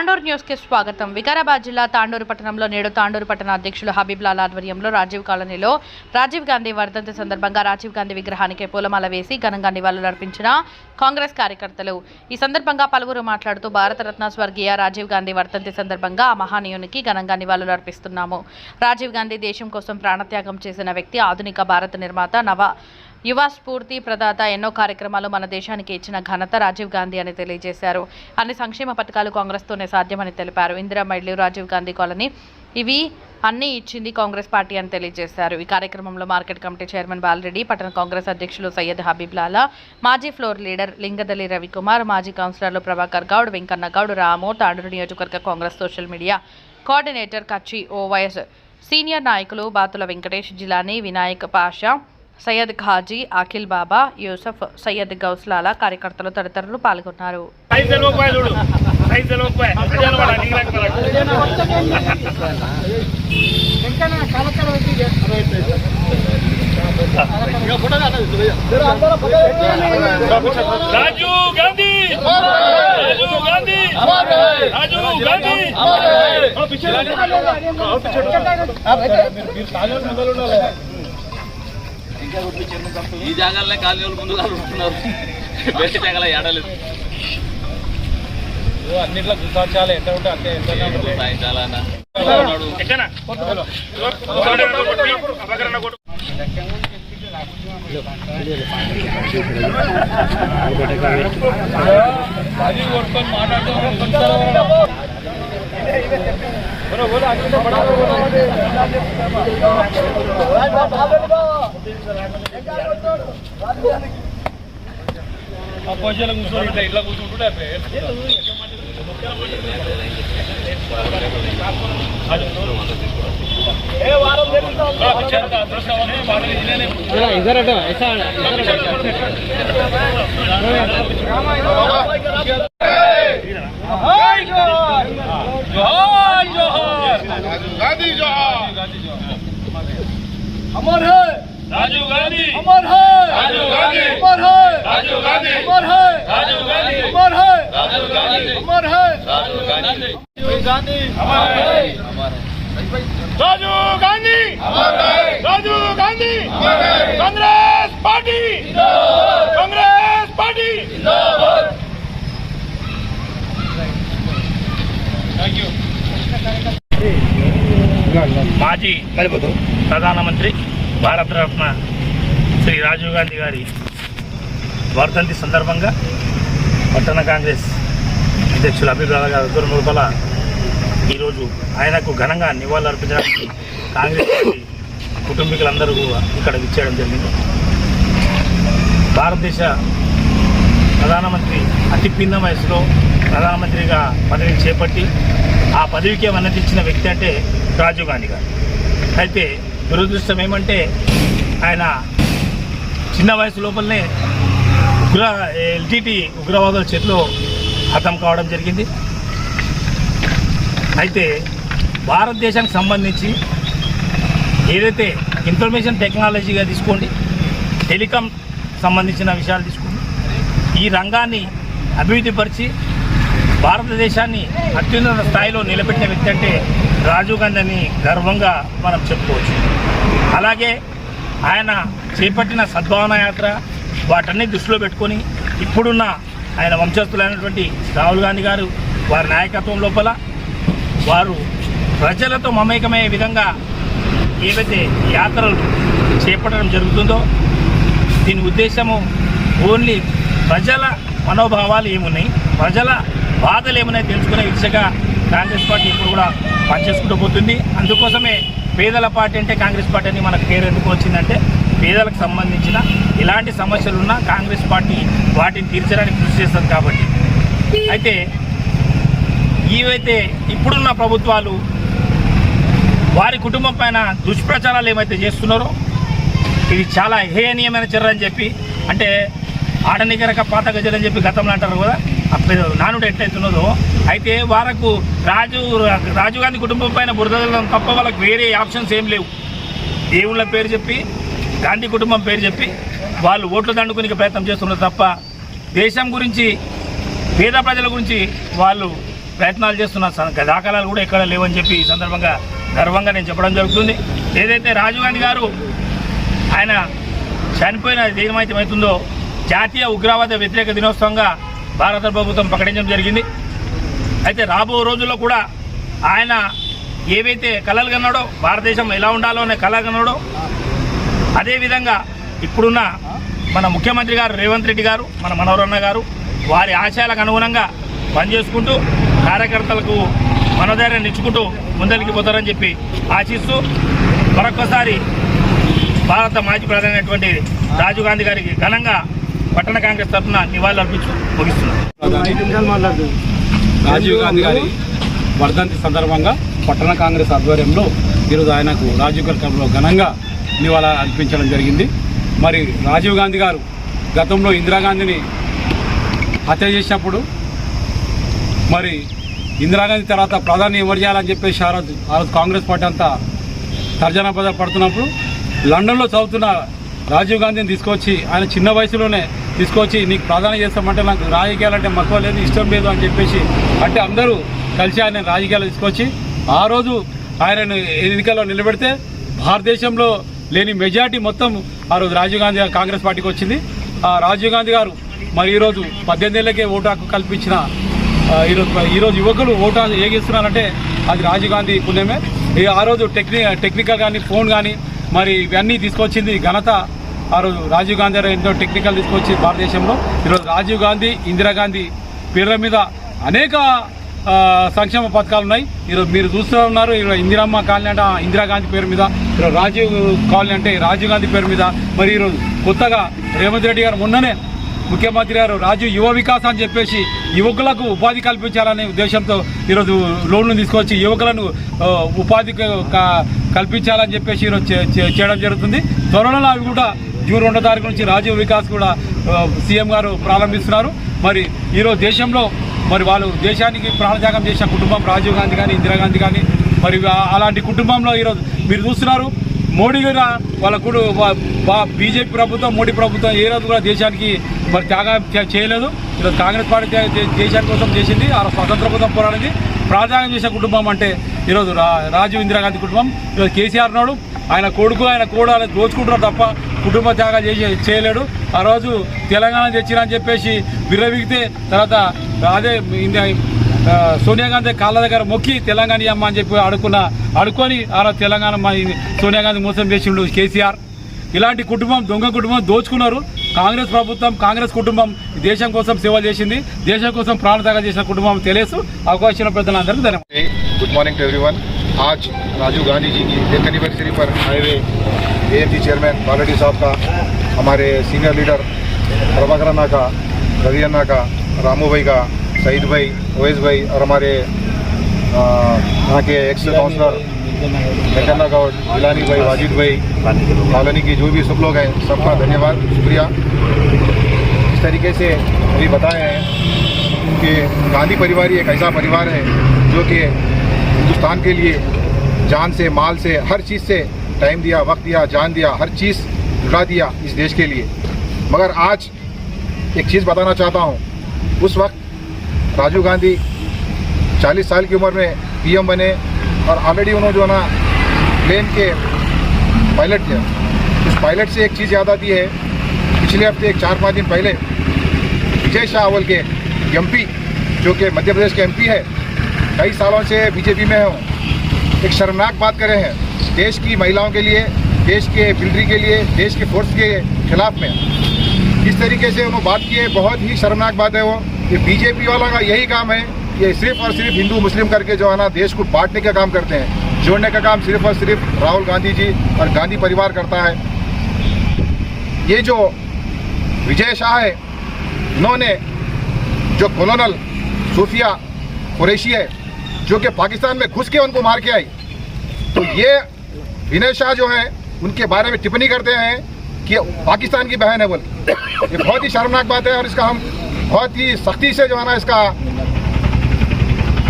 తాండూరు న్యూస్కి స్వాగతం. వికారాబాద్ జిల్లా తాండూరు పట్టణంలో నేడు తాండూరు పట్టణ అధ్యక్షులు హబీబ్ లాల్ ఆధ్వర్యంలో రాజీవ్ కాలనీలో రాజీవ్ గాంధీ వర్ధంతి సందర్భంగా రాజీవ్ గాంధీ విగ్రహానికి పూలమాల వేసి ఘనంగా నివాళులర్పించిన కాంగ్రెస్ కార్యకర్తలు. ఈ సందర్భంగా పలువురు మాట్లాడుతూ భారతరత్న స్వర్గీయ రాజీవ్ గాంధీ వర్ధంతి సందర్భంగా ఆ మహానీయునికి ఘనంగా నివాళులర్పిస్తున్నాము రాజీవ్ గాంధీ దేశం కోసం ప్రాణత్యాగం చేసిన వ్యక్తి ఆధునిక భారత నిర్మాత నవ యువ స్ఫూర్తి ప్రదాత ఎన్నో కార్యక్రమాలు మన దేశానికి ఇచ్చిన ఘనత రాజీవ్ గాంధీ అని తెలియజేశారు. అన్ని సంక్షేమ పథకాలు కాంగ్రెస్తోనే సాధ్యమని తెలిపారు. ఇందిరా మైళ్ళు రాజీవ్ గాంధీ కాలనీ ఇవి అన్ని ఇచ్చింది కాంగ్రెస్ పార్టీ అని తెలియజేశారు. ఈ కార్యక్రమంలో మార్కెట్ కమిటీ చైర్మన్ బాలరెడ్డి పట్టణ కాంగ్రెస్ అధ్యక్షులు సయ్యద్ హబీబ్ లాలా మాజీ ఫ్లోర్ లీడర్ లింగదలి రవికుమార్ మాజీ కౌన్సిలర్లు ప్రభాకర్ గౌడ్ వెంకన్న గౌడ్ రాము తాండూరు నియోజకవర్గ కాంగ్రెస్ సోషల్ మీడియా కోఆర్డినేటర్ కచ్చి ఓవైఎస్ సీనియర్ నాయకులు బాతుల వెంకటేష్ జిలానీ వినాయక్ పాషా సయ్యద్ ఖాజీ అఖిల్ బాబా యూసఫ్ సయ్యద్ గౌస్లాలా కార్యకర్తలు తదితరులు పాల్గొన్నారు. రాజీవ్ గాంధీ! రాజీవ్ గాంధీ! రాజీవ్ గాంధీ! ఈ జాగాలనే కాలనీ ముందు ఉంటున్నారు వేరే జాగాల ఏడలేదు అన్నిట్లో గుర్తించాలి ఎంత ఉంటే అంతే కొట్టు. అది కొట్టుకొని మాట్లాడుతూ ఆ పొజిషన్లో కూర్చొని ఇట్లా ఇట్లా కూర్చుంటుంటే ఇద్దరట गांधी जवाहर अमर है राजीव गांधी अमर है राजीव गांधी अमर है राजीव गांधी अमर है राजीव गांधी अमर है राजीव गांधी अमर है राजीव गांधी गांधी अमर है राजू गांधी अमर है राजीव गांधी अमर है Congress party Congress party thank you మాజీ ప్రధానమంత్రి భారతరత్న శ్రీ రాజీవ్ గాంధీ గారి వర్ధంతి సందర్భంగా పట్టణ కాంగ్రెస్ అధ్యక్షులు అభిప్రాయ గారి దూరం లోపల ఈరోజు ఆయనకు ఘనంగా నివాళులు అర్పించడానికి కాంగ్రెస్ పార్టీ కుటుంబీకులందరూ ఇక్కడ విచ్చేయడం జరిగింది. భారతదేశ ప్రధానమంత్రి అతి పిన్న వయసులో ప్రధానమంత్రిగా పదవిని చేపట్టి ఆ పదవికి అన్నదించిన వ్యక్తి అంటే రాజీవ్ గాంధీ గారు. అయితే దురదృష్టం ఏమంటే ఆయన చిన్న వయసు లోపలనే ఉగ్ర ఎల్టీటీ ఉగ్రవాదుల చేతిలో హతం కావడం జరిగింది. అయితే భారతదేశానికి సంబంధించి ఏదైతే ఇన్ఫర్మేషన్ టెక్నాలజీగా తీసుకోండి టెలికాం సంబంధించిన విషయాలు తీసుకోండి ఈ రంగాన్ని అభివృద్ధిపరిచి భారతదేశాన్ని అత్యున్నత స్థాయిలో నిలబెట్టిన వ్యక్తి అంటే రాజీవ్ గాంధీ అని గర్వంగా మనం చెప్పుకోవచ్చు. అలాగే ఆయన చేపట్టిన సద్భావన యాత్ర వాటన్ని దృష్టిలో పెట్టుకొని ఇప్పుడున్న ఆయన వంశస్థులైనటువంటి రాహుల్ గాంధీ గారు వారి నాయకత్వం లోపల వారు ప్రజలతో మమేకమయ్యే విధంగా ఏవైతే యాత్రలు చేపట్టడం జరుగుతుందో దీని ఉద్దేశము ఓన్లీ ప్రజల మనోభావాలు ఏమున్నాయి? ప్రజల బాధలు ఏమున్నాయి తెలుసుకునే దిశగా కాంగ్రెస్ పార్టీ ఇప్పుడు కూడా పనిచేసుకుంటూ పోతుంది. అందుకోసమే పేదల పార్టీ అంటే కాంగ్రెస్ పార్టీ అని మనకు పేరు ఎందుకు వచ్చిందంటే పేదలకు సంబంధించిన ఎలాంటి సమస్యలు ఉన్నా కాంగ్రెస్ పార్టీ వాటిని తీర్చడానికి కృషి చేస్తుంది కాబట్టి. అయితే ఇవైతే ఇప్పుడున్న ప్రభుత్వాలు వారి కుటుంబం పైన దుష్ప్రచారాలు ఏమైతే చేస్తున్నారో ఇది చాలా హేయనీయమైన చర్య అని చెప్పి అంటే ఆడనిగరక పాత గజలని చెప్పి గతంలో అంటారు కదా నానుడు ఎట్లయితున్నదో అయితే వారకు రాజు రాజీవ్ గాంధీ కుటుంబం పైన బురదలం తప్ప వాళ్ళకి వేరే ఆప్షన్స్ ఏం లేవు. దేవుళ్ళ పేరు చెప్పి గాంధీ కుటుంబం పేరు చెప్పి వాళ్ళు ఓట్లు దండుకునే ప్రయత్నం చేస్తున్నారు తప్ప దేశం గురించి పేద ప్రజల గురించి వాళ్ళు ప్రయత్నాలు చేస్తున్న దాఖలాలు కూడా ఎక్కడ లేవని చెప్పి ఈ సందర్భంగా గర్వంగా నేను చెప్పడం జరుగుతుంది. ఏదైతే రాజీవ్ గాంధీ గారు ఆయన చనిపోయిన ఏమైతుందో జాతీయ ఉగ్రవాద వ్యతిరేక దినోత్సవంగా భారత ప్రభుత్వం ప్రకటించడం జరిగింది. అయితే రాబో రోజుల్లో కూడా ఆయన ఏవైతే కళలు కన్నాడో భారతదేశం ఎలా ఉండాలో అనే కళ కన్నాడో అదేవిధంగా ఇప్పుడున్న మన ముఖ్యమంత్రి గారు రేవంత్ రెడ్డి గారు మన మనోరన్న గారు వారి ఆశయాలకు అనుగుణంగా పనిచేసుకుంటూ కార్యకర్తలకు మనోధైర్యాన్ని ఇచ్చుకుంటూ ముందరికి పోతారని చెప్పి ఆశిస్తూ మరొకసారి భారత మాజీ ప్రధాని అయినటువంటి రాజీవ్ గాంధీ గారికి ఘనంగా పట్టణ కాంగ్రెస్ తరఫున నివాళులర్పించు ముగిస్తున్నాను రాజీవ్ గాంధీ గారి వర్ధంతి సందర్భంగా పట్టణ కాంగ్రెస్ ఆధ్వర్యంలో ఈరోజు ఆయనకు రాజీవ్ గారి క్లబ్లో ఘనంగా నివాళ అర్పించడం జరిగింది. మరి రాజీవ్ గాంధీ గారు గతంలో ఇందిరాగాంధీని హత్య చేసినప్పుడు మరి ఇందిరాగాంధీ తర్వాత ప్రధాని ఎవరు చేయాలని చెప్పేసి ఆ రోజు ఆ రోజు కాంగ్రెస్ పార్టీ అంతా తర్జన పడుతున్నప్పుడు లండన్లో చదువుతున్న రాజీవ్ గాంధీని తీసుకొచ్చి ఆయన చిన్న వయసులోనే తీసుకొచ్చి నీకు ప్రధానం చేస్తామంటే నాకు రాజకీయాలంటే మక్కువ లేదు ఇష్టం లేదు అని చెప్పేసి అంటే అందరూ కలిసి ఆయన రాజకీయాలు తీసుకొచ్చి ఆ రోజు ఆయనను ఎన్నికల్లో నిలబెడితే భారతదేశంలో లేని మెజార్టీ మొత్తం ఆ రోజు రాజీవ్ గాంధీ కాంగ్రెస్ పార్టీకి వచ్చింది. ఆ రాజీవ్ గాంధీ గారు మరి ఈరోజు పద్దెనిమిది ఏళ్ళకే ఓటు హక్కు కల్పించిన ఈరోజు ఈరోజు యువకులు ఓటు ఏగిస్తున్నారంటే అది రాజీవ్ గాంధీ పుణ్యమే. ఈ ఆ రోజు టెక్ని టెక్నికల్ కానీ ఫోన్ కానీ మరి ఇవన్నీ తీసుకొచ్చింది ఘనత ఆ రోజు రాజీవ్ గాంధీ గారు ఎంతో టెక్నికల్ తీసుకొచ్చి భారతదేశంలో. ఈరోజు రాజీవ్ గాంధీ ఇందిరాగాంధీ పేర్ల మీద అనేక సంక్షేమ పథకాలు ఉన్నాయి. ఈరోజు మీరు చూస్తూ ఉన్నారు ఈరోజు ఇందిరమ్మ కాలనీ అంటే ఇందిరాగాంధీ పేరు మీద ఈరోజు రాజీవ్ కాలనీ అంటే రాజీవ్ గాంధీ పేరు మీద. మరి ఈరోజు కొత్తగా రేవంత్ రెడ్డి గారు మొన్ననే ముఖ్యమంత్రి గారు రాజీవ్ యువ వికాస్ అని చెప్పేసి యువకులకు ఉపాధి కల్పించాలనే ఉద్దేశంతో ఈరోజు లోన్లు తీసుకొచ్చి యువకులను ఉపాధి కల్పించాలని చెప్పేసి ఈరోజు చే- చేయడం జరుగుతుంది. త్వరలో అవి కూడా జూన్ రెండో తారీఖు నుంచి రాజీవ్ వికాస్ కూడా సీఎం గారు ప్రారంభిస్తున్నారు. మరి ఈరోజు దేశంలో మరి వాళ్ళు దేశానికి ప్రాణత్యాగం చేసిన కుటుంబం రాజీవ్ గాంధీ కానీ ఇందిరాగాంధీ కానీ మరి అలాంటి కుటుంబంలో ఈరోజు మీరు చూస్తున్నారు. మోడీ గారు వాళ్ళ కుడు బీజేపీ ప్రభుత్వం మోడీ ప్రభుత్వం ఏ రోజు కూడా దేశానికి మరి త్యాగం చేయలేదు. ఈరోజు కాంగ్రెస్ పార్టీ దేశాని కోసం చేసింది. ఆ స్వతంత్ర కోసం పోరాడింది. ప్రాధాన్యం చేసిన కుటుంబం అంటే ఈరోజు రా రాజీవ్ ఇందిరాగాంధీ కుటుంబం. ఈరోజు కేసీఆర్ నాడు ఆయన కొడుకు ఆయన కూడా దోచుకుంటున్నారు తప్ప కుటుంబ త్యాగాలు చేసి చేయలేడు. ఆ రోజు తెలంగాణ తెచ్చిరని చెప్పేసి విరవిగితే తర్వాత అదే సోనియా గాంధీ కాళ్ళ దగ్గర మొక్కి తెలంగాణ అమ్మ అని చెప్పి అడుకున్న అడుకొని ఆ తెలంగాణ సోనియా గాంధీ మోసం చేసిండు కేసీఆర్. ఇలాంటి కుటుంబం దొంగ కుటుంబం దోచుకున్నారు. కాంగ్రెస్ ప్రభుత్వం కాంగ్రెస్ కుటుంబం దేశం కోసం సేవ చేసింది. దేశం కోసం ప్రాణత్యాగం చేసిన కుటుంబం తెలియదు అవకాశం ప్రజలందరికీ ధన్యవాదాలు. గుడ్ మార్నింగ్ టు ఎవ్రీవన్ आज राजीव गांधी जी की डेथ एनिवर्सरी पर आए हुए एएमजी चेयरमैन बालाडी साहब का, हमारे सीनियर लीडर प्रभाकर अन्ना का, रवि अन्ना का, रामू भाई का, सईद भाई ओवैस भाई और हमारे यहाँ के एक्स काउंसलर वेंकन्ना गौड गिलानी भाई, वाजिद भाई कॉलोनी की जो भी सब लोग हैं, सबका धन्यवाद, शुक्रिया। इस तरीके से अभी बताए हैं कि गांधी परिवार ही एक ऐसा परिवार है जो कि हिंदुस्तान के लिए जान से, माल से, हर चीज़ से टाइम दिया, वक्त दिया, जान दिया, हर चीज़ जुटा दिया इस देश के लिए। मगर आज एक चीज़ बताना चाहता हूँ। उस वक्त राजीव गांधी 40 साल की उम्र में पीएम बने और ऑलरेडी उन्होंने जो है ना प्लेन के पायलट थे उस पायलट से एक चीज़ याद आती है। पिछले हफ़्ते, एक चार पाँच दिन पहले विजय शाह अवल के एमपी जो कि मध्य प्रदेश के एमपी है, कई सालों से बीजेपी में हो। एक शर्मनाक बात करे हैं। देश की महिलाओं के लिए, देश के मिलिट्री के लिए, देश के फोर्स के खिलाफ में। जिस तरीके से उन्होंने बात की है, बहुत ही शर्मनाक बात है वो। ये बीजेपी वालों का यही काम है ये सिर्फ़ और सिर्फ़ हिंदू, मुस्लिम करके जो है ना, देश को बांटने का काम करते हैं। जोड़ने का काम सिर्फ़ और सिर्फ़ राहुल गांधी जी और गांधी परिवार करता है। ये जो विजय शाह है, इन्होंने जो कॉलोनल सूफिया कुरैशी है जो कि पाकिस्तान में घुस के उनको मार के आई। तो ये विनय शाह जो है, उनके बारे में टिप्पणी करते हैं कि पाकिस्तान की बहन है बोल ये बहुत ही शर्मनाक बात है और इसका हम बहुत ही सख्ती से जो है ना इसका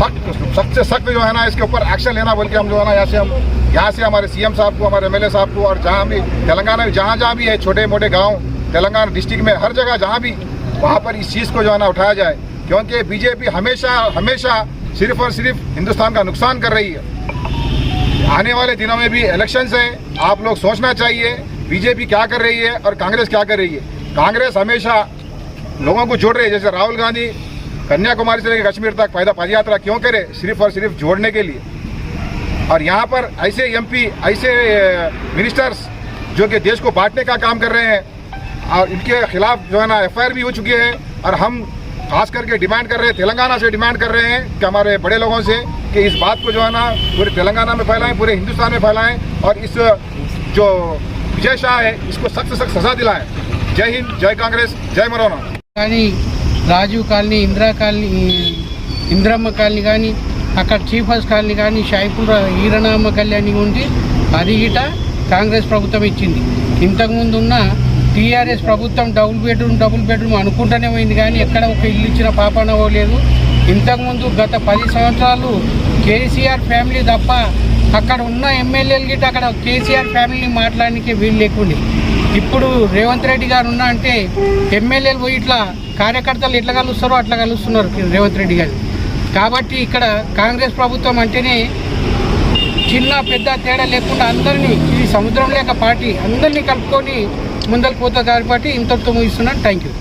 सख्त सख्त से सख्त जो है ना इसके ऊपर एक्शन लेना बोल के हम जो है ना यहाँ से हम यहाँ से हमारे सीएम साहब को, हमारे एमएलए साहब को और जहाँ भी तेलंगाना में जहाँ जहाँ भी है छोटे मोटे गाँव, तेलंगाना डिस्ट्रिक्ट में, हर जगह जहाँ भी वहाँ पर इस चीज़ को जो है ना उठाया जाए। क्योंकि बीजेपी हमेशा हमेशा सिर्फ़ और सिर्फ़ हिंदुस्तान का नुकसान कर रही है। आने वाले दिनों में भी इलेक्शंस है, आप लोग सोचना चाहिए, बीजेपी क्या कर रही है और कांग्रेस क्या कर रही है। कांग्रेस हमेशा लोगों को जोड़ रही है, जैसे राहुल गांधी कन्याकुमारी से लेकर कश्मीर तक पैदा पदयात्रा क्यों करे? सिर्फ़ और सिर्फ़ जोड़ने के लिए। और यहाँ पर ऐसे एमपी ऐसे मिनिस्टर्स जो कि देश को बांटने का काम कर रहे हैं, और इनके खिलाफ जो है ना एफआईआर भी हो चुके हैं, और हम खास करके डिमांड कर रहे हैं तेलंगाना से डिमांड कर रहे हैं कि हमारे बड़े लोगों से कि इस बात को जो है ना पूरे तेलंगाना में फैलाएं पूरे हिंदुस्तान में फैलाएं और इस जो विजय शाह है इसको सख्त सख्त सजा दिलाएं जय हिंद जय कांग्रेस जय मरोना కానీ Rajiv colony Indira colony Indiramma colony కానీ అక్కడ చీఫ్ హౌస్ కాలనీ కానీ షాయిపూర్ ఈరనామ కళ్యాణి ఉంది అది గిట కాంగ్రెస్ ప్రభుత్వం ఇచ్చింది ఇంతకుముందు ఉన్న టీఆర్ఎస్ ప్రభుత్వం డబుల్ బెడ్రూమ్ డబుల్ బెడ్రూమ్ అనుకుంటూనే పోయింది కానీ ఎక్కడ ఒక ఇల్లు ఇచ్చిన పాపన లేదు. ఇంతకుముందు గత పది సంవత్సరాలు కేసీఆర్ ఫ్యామిలీ తప్ప అక్కడ ఉన్న ఎమ్మెల్యేలు గిట్ట అక్కడ కేసీఆర్ ఫ్యామిలీని మాట్లాడడానికి వీలు లేకుండే. ఇప్పుడు రేవంత్ రెడ్డి గారు ఉన్నా అంటే ఎమ్మెల్యేలు పోయి ఇట్లా కార్యకర్తలు ఎట్లా కలుస్తారో అట్లా కలుస్తున్నారు రేవంత్ రెడ్డి గారు. కాబట్టి ఇక్కడ కాంగ్రెస్ ప్రభుత్వం అంటేనే చిన్న పెద్ద తేడా లేకుండా అందరినీ ఇది సముద్రం లేక పార్టీ అందరినీ కలుపుకొని ముందరకు పోతే కాబట్టి ఇంతటితో ముగిస్తున్నాను. Thank you